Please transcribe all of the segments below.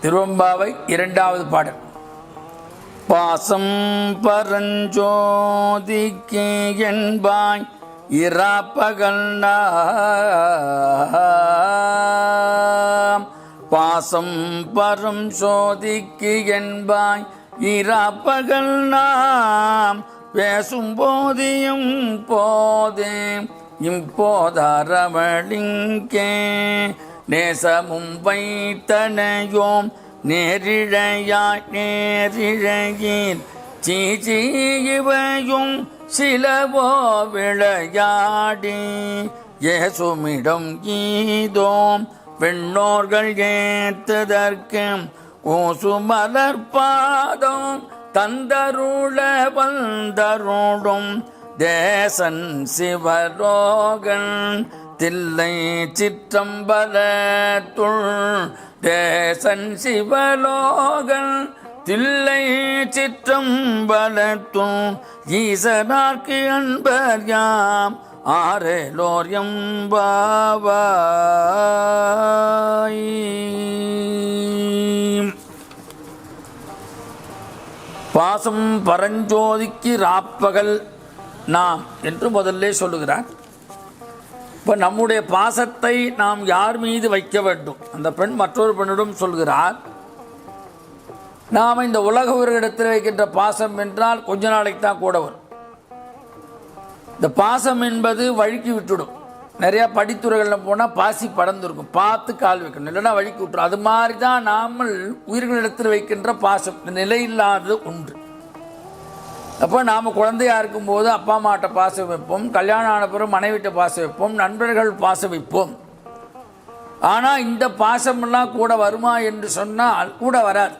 திருவம்பாவை இரண்டாவது பாடல். பாசம் பரஞ்சோதிக்கு என்பாய் இராப்பகல் நாம். பாசம் பரம் சோதிக்கு என்பாய் இராப்பகல் நாம். பேசும் போதியும் போதே இம்போதரவழிங்கே நேசமும் வைத்தனையோம் நேரிழையாய் நேரிழையீர். சீச்சி இவையும் சிலவோ விளையாடி. ஏசுமிடம் கீதோம் பெண்ணோர்கள் ஏத்ததற்கு. ஓசு மலர்பாதம் தந்தருள வந்தருளும். தேசன் சிவரோகன் தில்லை சிற்றம்பலத்துள் தேசன் சிவலோகன் தில்லை சிற்றம்பலத்துள் ஈசனார்க்கு அன்பர் யாம். ஆரேலோர் எம்பாவாய். பாசம் பரஞ்சோதிக்கு ராப்பகல் நாம் என்று முதல்ல சொல்லுகிறார். இப்போ நம்முடைய பாசத்தை நாம் யார் மீது வைக்க வேண்டும்? அந்த பெண் மற்றொரு பெண்ணிடம் சொல்கிறார் நாம் இந்த உலக இடத்தில் வைக்கின்ற பாசம் என்றால் கொஞ்ச நாளைக்கு தான் கூட வரும். இந்த பாசம் என்பது வழுக்கி விட்டுடும். நிறையா படித்துறைகளில் போனால் பாசி படர்ந்துருக்கும். பார்த்து கால் வைக்கணும். இல்லைன்னா வழுக்கி விட்டுரும். அது மாதிரி தான் நாமல் உயிர்களிடத்தில் வைக்கின்ற பாசம். இந்த நிலையில்லாதது ஒன்று. அப்போ நாம் குழந்தையாக இருக்கும்போது அப்பா அம்மாட்ட பாசம் வைப்போம் கல்யாணம் ஆன பிறகு மனைவிட்ட பாசம் வைப்போம் நண்பர்கள் பாசம் வைப்போம். ஆனால் இந்த பாசமெல்லாம் கூட வருமா என்று சொன்னால் கூட வராது.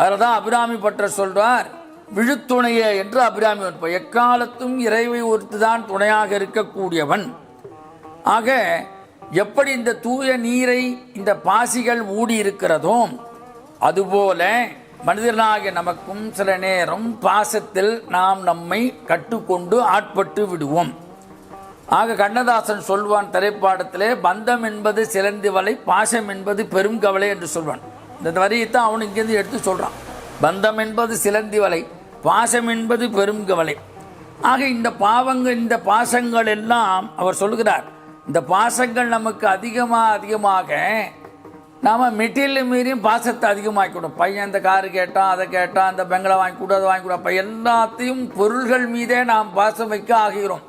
அதில் தான் அபிராமி பட்டர் சொல்கிறார் விழுத்துணைய என்று அபிராமி வைப்பார் எக்காலத்தும் இறைவை ஒருத்து தான் துணையாக இருக்கக்கூடியவன். ஆக எப்படி இந்த தூய நீரை இந்த பாசிகள் மூடி இருக்கிறதோ அதுபோல மனிதனாகிய நமக்கும் சில நேரம் பாசத்தில் நாம் நம்மை கட்டுக்கொண்டு ஆட்பட்டு விடுவோம். ஆக கண்ணதாசன் சொல்வான் திரைப்பாடத்திலே பந்தம் என்பது சிலந்தி வலை பாசம் என்பது பெரும் கவலை என்று சொல்வான். இந்த வரியை தான் அவன் இங்கேருந்து எடுத்து சொல்கிறான் பந்தம் என்பது சிலந்தி வலை பாசம் என்பது பெரும் கவலை. ஆக இந்த பாவங்கள் இந்த பாசங்கள் எல்லாம் அவர் சொல்கிறார் இந்த பாசங்கள் நமக்கு அதிகமாக அதிகமாக நாம் மெட்டீரியல் மீறியும் பாசத்தை அதிகமாக்கிவிடும். பையன் இந்த காரு கேட்டான் அதை கேட்டான் அந்த பெங்களை வாங்கி கொடு அதை வாங்கி கொடு. அப்போ எல்லாத்தையும் பொருள்கள் மீதே நாம் பாசம் வைக்க ஆகிறோம்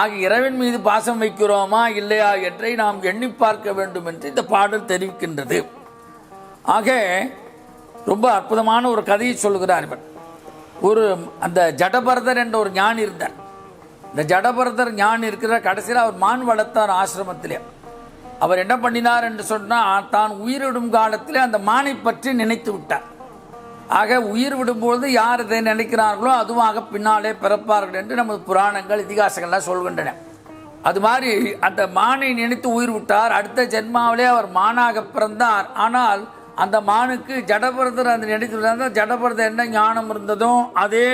ஆக இறைவன் மீது பாசம் வைக்கிறோமா இல்லையா என்றை நாம் எண்ணி பார்க்க வேண்டும் என்று இந்த பாடல் தெரிவிக்கின்றது. ஆக ரொம்ப அற்புதமான ஒரு கதையை சொல்லுகிறார் இவர். ஒரு அந்த ஜடபரதர் என்ற ஒரு ஞானி இருந்தார். இந்த ஜடபரதர் ஞானி இருக்கிற கடைசியில் அவர் மான் வளர்த்தார் ஆசிரமத்திலே. அவர் என்ன பண்ணினார் என்று சொன்னால் தான் உயிரிடும் காலத்தில் அந்த மானை பற்றி நினைத்து விட்டார். ஆக உயிர் விடும்பொழுது யார் இதை நினைக்கிறார்களோ அதுவாக பின்னாலே பிறப்பார்கள் என்று நமது புராணங்கள் இதிகாசங்கள்லாம் சொல்கின்றன. அது மாதிரி அந்த மானை நினைத்து உயிர் விட்டார். அடுத்த ஜென்மாவிலே அவர் மானாக பிறந்தார். ஆனால் அந்த மானுக்கு ஜடபரதர் அந்த நினைத்து விட்டார் ஜடபரதர் என்ன ஞானம் இருந்ததோ அதே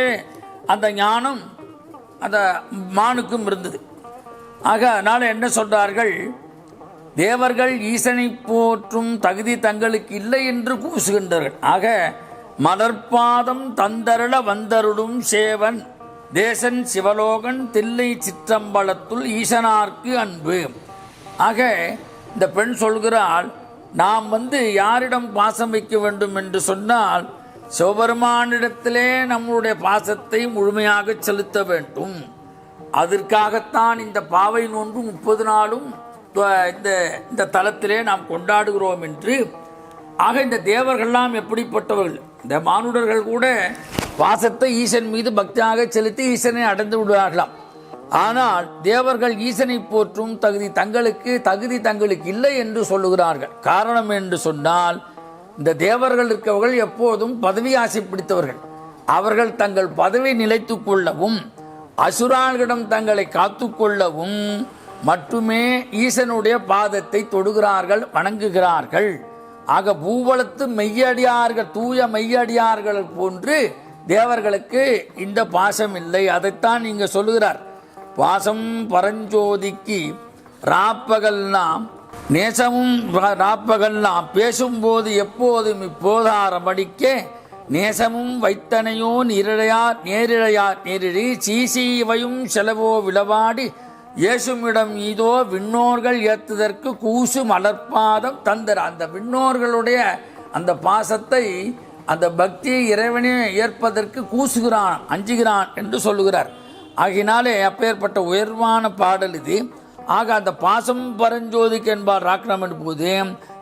அந்த ஞானம் அந்த மானுக்கும் இருந்தது. ஆக அதனால் என்ன சொல்கிறார்கள் தேவர்கள் ஈசனை போற்றும் தகுதி தங்களுக்கு இல்லை என்று கூசுகின்றார்கள் ஆக மலர்பாதம் தந்தருள வந்தருளும் சேவன் தேசன் சிவலோகன் தில்லை சிற்றம்பலத்துள் ஈசனார்க்கு அன்பு. ஆக இந்த பெண் சொல்கிறாள் நாம் வந்து யாரிடம் பாசம் வைக்க வேண்டும் என்று சொன்னால் சிவபெருமானிடத்திலே நம்முடைய பாசத்தை முழுமையாக செலுத்த வேண்டும். அதற்காகத்தான் இந்த பாவை நோன்பு முப்பது நாளும் இந்த இந்த தலத்திலே நாம் கொண்டாடுகிறோம் என்று. ஆக இந்த தேவர்கள்லாம் எப்படிப்பட்டவர்கள்? இந்த மானுடர்கள் கூட பாசத்தை ஈசன் மீது பக்தியாக செலுத்தி ஈசனை அடைந்து விடுவார்களாம். ஆனால் தேவர்கள் ஈசனை போற்றும் தகுதி தங்களுக்கு தகுதி தங்களுக்கு இல்லை என்று சொல்லுகிறார்கள். காரணம் என்று சொன்னால் இந்த தேவர்கள் இருக்கவர்கள் எப்போதும் பதவி ஆசை பிடித்தவர்கள். அவர்கள் தங்கள் பதவி நிலைத்து கொள்ளவும் அசுரான்களிடம் தங்களை காத்துக்கொள்ளவும் மட்டுமே ஈசனுடைய பாதத்தை தொடுகிறார்கள் வணங்குகிறார்கள். ஆக பூவளத்து மெய்யடியார்கள் தூய மெய்யடியார்கள் போன்று தேவர்களுக்கு இந்த பாசம் இல்லை. அதைத்தான் நீங்க சொல்லுகிறார். பாசம் பரஞ்சோதிக்கு ராப்பகல்லாம் நேசமும் ராப்பகல்லாம் பேசும்போது எப்போதும் இப்போதாரமடிக்க நேசமும் வைத்தனையோ நிரழையார் நேரிழையார் நேரிழி சீசி இவையும் செலவோ விளவாடி இயேசுமிடம் இதோ விண்ணோர்கள் ஏத்துதற்கு கூசு மலர்பாதம் தந்தர் அந்த விண்ணோர்களுடைய அந்த பாசத்தை அந்த பக்தியை இறைவனே ஏற்பதற்கு கூசுகிறான் அஞ்சுகிறான் என்று சொல்லுகிறார். ஆகினாலே அப்பேற்பட்ட உயர்வான பாடல் இது. ஆக அந்த பாசம் பரஞ்சோதிக்கு என்பார் ராக்கணமன் போது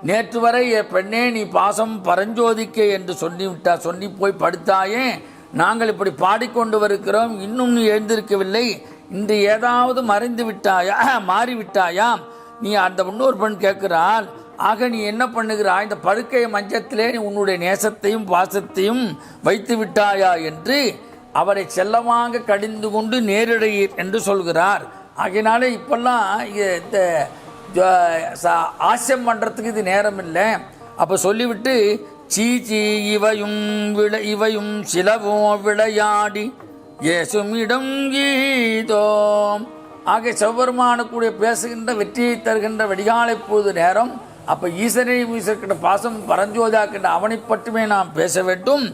நேற்று வரை என் பெண்ணே நீ பாசம் பரஞ்சோதிக்க என்று சொல்லிவிட்டா சொல்லி போய் படுத்தாயே நாங்கள் இப்படி பாடிக்கொண்டு வருகிறோம் இன்னும் நீ எழுந்திருக்கவில்லை. இன்று ஏதாவது மறைந்து விட்டாயா? மாறிவிட்டாயா நீ அந்த இன்னொரு பெண் கேட்கிறாள் ஆக நீ என்ன பண்ணுகிறாய்? இந்த படுக்கை மஞ்சத்திலே நீ உன்னுடைய நேசத்தையும் பாசத்தையும் வைத்து விட்டாயா? என்று அவரை செல்லமாக கடிந்து கொண்டு நேரிடையீர் என்று சொல்கிறார். ஆகையினாலே இப்பெல்லாம் இந்த ஆசியம் பண்ணுறதுக்கு இது நேரம் இல்லை அப்போ சொல்லிவிட்டு சீச்சி இவையும் விளை இவையும் சிலவும் விளையாடி இயேசுமிடம் கீதோம். ஆகிய சிவபெருமான கூட பேசுகின்ற வெற்றியை தருகின்ற வெடிகாலை போது நேரம் அப்போ ஈசனை ஈசர்கிட்ட பாசம் பரஞ்சோதாக்கின்ற அவனை பற்றுமே நாம் பேச வேண்டும்.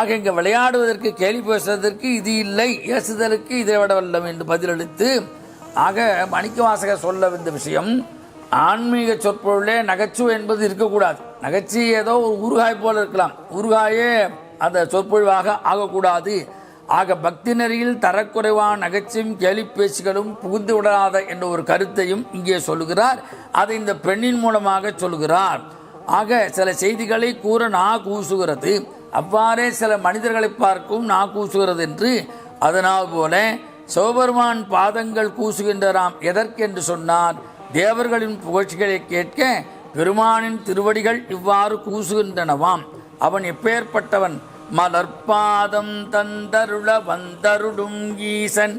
ஆக இங்கே விளையாடுவதற்கு கேலி பேசுவதற்கு இது இல்லை. ஏசுதலுக்கு இதை விட வல்லம் என்று பதிலளித்து ஆக மாணிக்கவாசகர் சொல்ல வந்த விஷயம் ஆன்மீக சொற்பொருளே நகைச்சுவை என்பது இருக்கக்கூடாது. நகைச்சுவை ஏதோ ஒரு ஊறுகாய் போல இருக்கலாம். ஊறுகாயே அந்த சொற்பொழிவாக ஆகக்கூடாது. ஆக பக்தி நெறியில் தரக்குறைவான நகைச்சும் கேலி பேச்சுகளும் புகுந்து விடாத என்ற ஒரு கருத்தையும் இங்கே சொல்லுகிறார். அதை இந்த பெண்ணின் மூலமாக சொல்லுகிறார். ஆக சில செய்திகளை கூற நா கூசுகிறது. அவ்வாறே சில மனிதர்களை பார்க்கும் நா கூசுகிறது என்று அதனால் போல சிவபெருமான் பாதங்கள் கூசுகின்றராம் எதற்கென்று சொன்னார்? தேவர்களின் புகழ்ச்சிகளை கேட்க பெருமானின் திருவடிகள் இவ்வாறு கூசுகின்றனவாம். அவன் எப்பேற்பட்டவன்? மலர்பாதம் தந்தருள வந்தருளும் ஈசன்.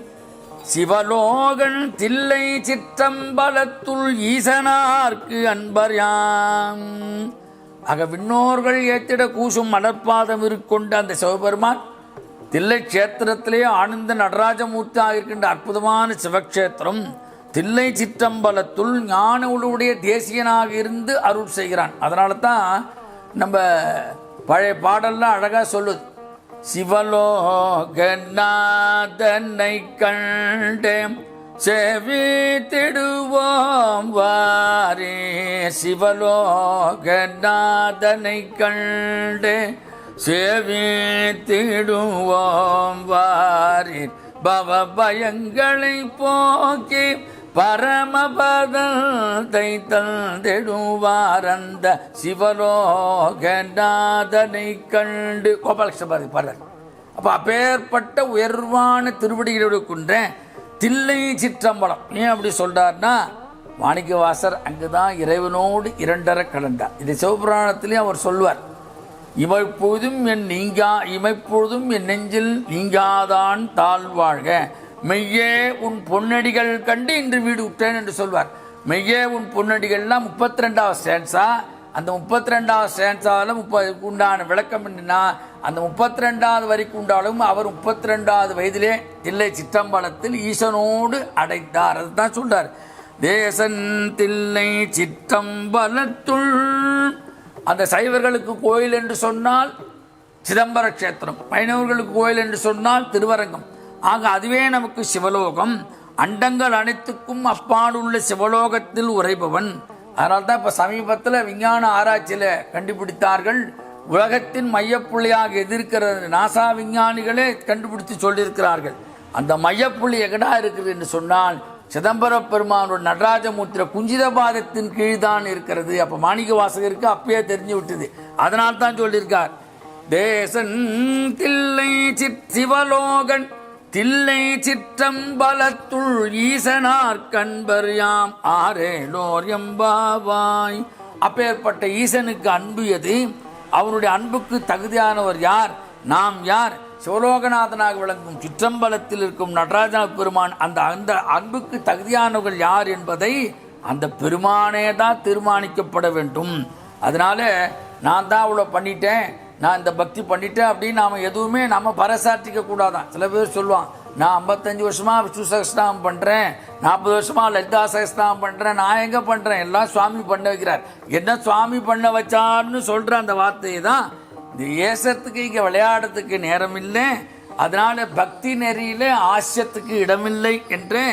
சிவலோகன் தில்லை சிற்றம்பலத்துள் ஈசனார்க்கு அன்பர் யாம். ஆக விண்ணோர்கள் ஏத்திட கூசும் மலர்பாதம் இருக்கொண்டு அந்த சிவபெருமான் தில்லை கஷேத்திரத்திலே ஆனந்த நடராஜமூர்த்தியாக இருக்கின்ற அற்புதமான சிவக்ஷேத்திரம் தில்லை சிற்றம்பலத்துள் ஞான உடைய தேசியனாக இருந்து அருள் செய்கிறான். அதனால தான் நம்ம பழைய பாடல்லாம் அழகாக சொல்லுது. சிவலோகநாதனை கண்டேம் செவி திடுவோம் வாரே. சிவலோகநாதனை கண்டே செவி திடுவோம் வாரே. பவ பயங்களை போக்கி பரமபதத்தை தந்தெடுவாரந்த அந்த சிவலோகநாதனை கண்டு கோபாலகிருஷ்ணபாதி பாடுறார். அப்போ அப்பேற்பட்ட உயர்வான திருவடிகளுக்குன்ற தில்லை சிற்றம்பலம். ஏன் அப்படி சொல்றாருன்னா மாணிக்கவாசர் அங்குதான் இறைவனோடு இரண்டரை கலந்தார். இது சிவபுராணத்திலே அவர் சொல்வார் இமைப்பொழுதும் என் நீங்கா இமைப்பொழுதும் என் நெஞ்சில் நீங்காதான் தாழ்வாழ்க. மெய்யே உன் பொன்னடிகள் கண்டு இன்று வீடு விட்டேன் என்று சொல்வார். மெய்யே உன் பொன்னடிகள்லாம் முப்பத்தி ரெண்டாவது ஸ்டான்ஸா அந்த முப்பத்தி ரெண்டாவது ஸ்டான்ஸாவில் முப்பதுக்கு உண்டான விளக்கம் என்னன்னா அந்த முப்பத்தி ரெண்டாவது வரைக்கும் உண்டாலும் அவர் முப்பத்தி ரெண்டாவது வயதிலே தில்லை சிற்றம்பலத்தில் ஈசனோடு அடைத்தார் அதுதான் சொல்றார். தேசன் தில்லை சிற்றம்பலத்துள். அந்த சைவர்களுக்கு கோயில் என்று சொன்னால் சிதம்பர க்ஷேத்திரம். மைனவர்களுக்கு கோயில் என்று சொன்னால் திருவரங்கம். ஆக அதுவே நமக்கு சிவலோகம். அண்டங்கள் அனைத்துக்கும் அப்பாடுள்ள சிவலோகத்தில் உரைபவன் அதனால தான் இப்போ சமீபத்தில் விஞ்ஞான ஆராய்ச்சியில் கண்டுபிடித்தார்கள். உலகத்தின் மையப்புள்ளியாக எதிர்க்கிறது நாசா விஞ்ஞானிகளே கண்டுபிடித்து சொல்லியிருக்கிறார்கள். அந்த மையப்புள்ளி எங்கடா இருக்குது என்று சொன்னால் சிதம்பர பெருமானோட நடராஜமூர்த்திர குஞ்சித பாதத்தின் கீழ் தான் இருக்கிறது. அப்போ மாணிக்க வாசகருக்கு அப்பயே தெரிஞ்சு விட்டது அதனால் தான் சொல்லியிருக்கார். தேசன் தில்லை சிவலோகன் தில்லை சிற்றம்பலத்துள் ஈசனார் கண்பர் யாம் ஆரேலோர் எம்பாவாய். அப்பேற்பட்ட ஈசனுக்கு அன்பு எது? அவருடைய அன்புக்கு தகுதியானவர் யார்? நாம் யார்? சிவலோகநாதனாக விளங்கும் சிற்றம்பலத்தில் இருக்கும் நடராஜ பெருமான் அந்த அந்த அன்புக்கு தகுதியானவர்கள் யார் என்பதை அந்த பெருமானே தான் தீர்மானிக்கப்பட வேண்டும். அதனால நான் தான் அவ்வளோ பண்ணிட்டேன். நான் இந்த பக்தி பண்ணிட்டேன் அப்படின்னு நாம் எதுவுமே நம்ம பறைசாற்றிக்க கூடாதான். சில பேர் சொல்லுவான் நான் ஐம்பத்தஞ்சு வருஷமாக விஷ்ணு சகஸ்தானம் பண்ணுறேன் நாற்பது வருஷமாக லலிதா சகஸ்தானம் பண்ணுறேன் நான் எங்கே பண்ணுறேன் எல்லாம் சுவாமி பண்ண வைக்கிறார். என்ன சுவாமி பண்ண வச்சார்னு சொல்கிற அந்த வார்த்தையை தான் இந்த ஏசத்துக்கு இங்கே விளையாடுறதுக்கு நேரம் இல்லை அதனால பக்தி நெறியில் ஆசியத்துக்கு இடமில்லை என்று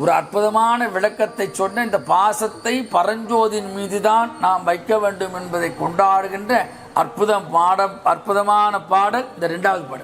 ஒரு அற்புதமான விளக்கத்தை சொன்ன இந்த பாசத்தை பரஞ்சோதின் மீதுதான் நாம் வைக்க வேண்டும் என்பதை கொண்டாடுகின்ற அற்புதம் பாடம் அற்புதமான பாடல் இந்த ரெண்டாவது பாடல்.